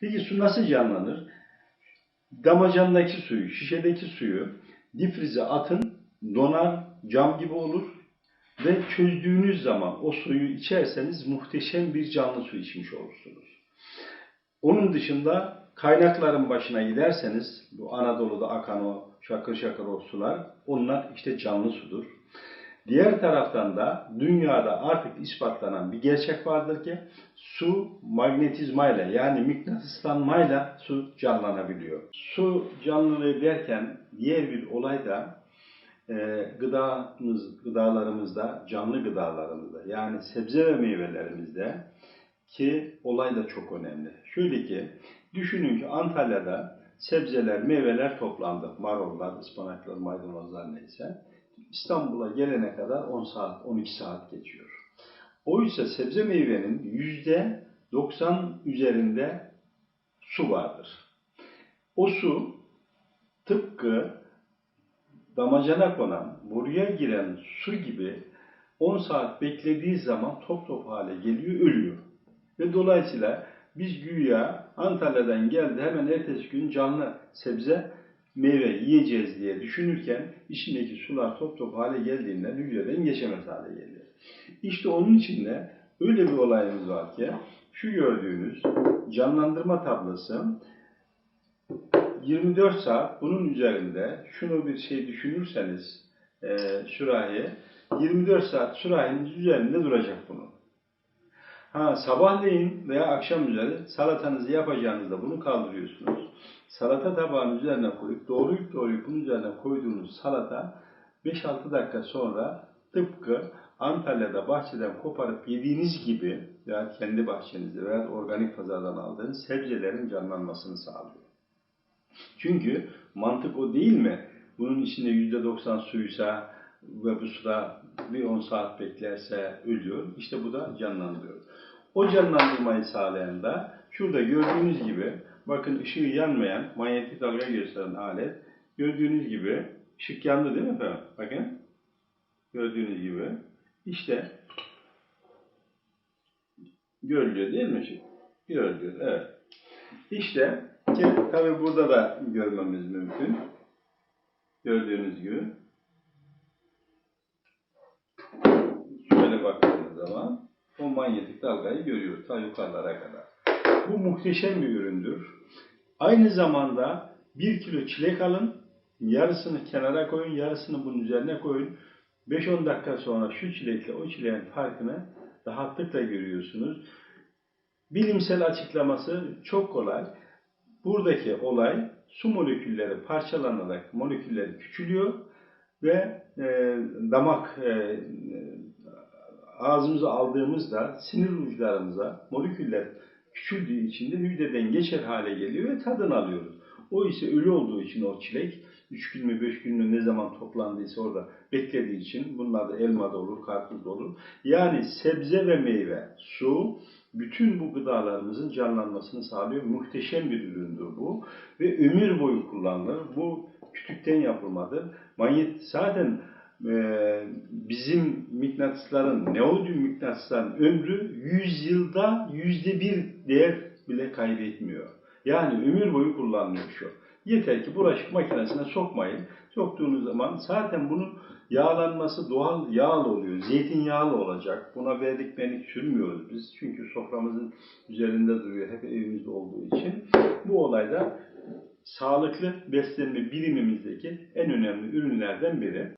Peki su nasıl canlanır? Damacandaki suyu, şişedeki suyu difrize atın, donar, cam gibi olur ve çözdüğünüz zaman o suyu içerseniz muhteşem bir canlı su içmiş olursunuz. Onun dışında kaynakların başına giderseniz bu Anadolu'da akan o şakır şakır o sular onlar işte canlı sudur. Diğer taraftan da dünyada artık ispatlanan bir gerçek vardır ki su magnetizmayla yani mıknatıslanmayla su canlanabiliyor. Su canlılığı derken diğer bir olay da e, gıdamız, gıdalarımızda, canlı gıdalarımızda yani sebze ve meyvelerimizde ki olay da çok önemli. Şöyle ki düşünün ki Antalya'da sebzeler, meyveler toplandı. Marullar, ıspanaklar, maydanozlar neyse. İstanbul'a gelene kadar 10 saat, 12 saat geçiyor. Oysa sebze meyvenin yüzde 90 üzerinde su vardır. O su tıpkı damacana konan, buraya giren su gibi 10 saat beklediği zaman top top hale geliyor, ölüyor. Ve dolayısıyla biz güya Antalya'dan geldi hemen ertesi gün canlı sebze meyve yiyeceğiz diye düşünürken içindeki sular top top hale geldiğinde hücreden geçemez hale geliyor. İşte onun için de öyle bir olayımız var ki şu gördüğünüz canlandırma tablosu 24 saat bunun üzerinde şunu bir şey düşünürseniz e, sürahi 24 saat sürahinin üzerinde duracak bunun. Ha sabahleyin veya akşam üzeri salatanızı yapacağınızda bunu kaldırıyorsunuz. Salata tabağının üzerine koyup doğruyup doğruyup bunun üzerine koyduğunuz salata 5-6 dakika sonra tıpkı Antalya'da bahçeden koparıp yediğiniz gibi veya kendi bahçenizde veya organik pazardan aldığınız sebzelerin canlanmasını sağlıyor. Çünkü mantık o değil mi? Bunun içinde %90 suysa ve bu suda bir 10 saat beklerse ölüyor. İşte bu da canlandırıyor. O canlandırmayı sağlayan da şurada gördüğünüz gibi bakın ışığı yanmayan manyetik dalga gösteren alet gördüğünüz gibi ışık yandı değil mi efendim? Bakın gördüğünüz gibi işte görülüyor değil mi ışık? Görülüyor evet. İşte tabi burada da görmemiz mümkün. Gördüğünüz gibi. Baktığınız zaman o manyetik dalgayı görüyoruz ta yukarılara kadar. Bu muhteşem bir üründür. Aynı zamanda bir kilo çilek alın, yarısını kenara koyun, yarısını bunun üzerine koyun. 5-10 dakika sonra şu çilekle o çileğin farkını rahatlıkla görüyorsunuz. Bilimsel açıklaması çok kolay. Buradaki olay su molekülleri parçalanarak molekülleri küçülüyor ve e, damak e, ağzımıza aldığımızda sinir uçlarımıza moleküller küçüldüğü için de hücreden geçer hale geliyor ve tadını alıyoruz. O ise ölü olduğu için o çilek 3 gün mü 5 gün mü ne zaman toplandıysa orada beklediği için bunlar da elma da olur, karpuz da olur. Yani sebze ve meyve, su bütün bu gıdalarımızın canlanmasını sağlıyor. Muhteşem bir üründür bu. Ve ömür boyu kullanılır. Bu kütükten yapılmadır. Manyet zaten bizim mıknatısların, neodyum mıknatısların ömrü 100 yılda yüzde bir değer bile kaybetmiyor. Yani ömür boyu kullanılıyor şu. Yeter ki bulaşık makinesine sokmayın. Soktuğunuz zaman zaten bunun yağlanması doğal yağlı oluyor. Zeytinyağlı olacak. Buna verdik benik sürmüyoruz biz. Çünkü soframızın üzerinde duruyor. Hep evimizde olduğu için. Bu olayda sağlıklı beslenme bilimimizdeki en önemli ürünlerden biri.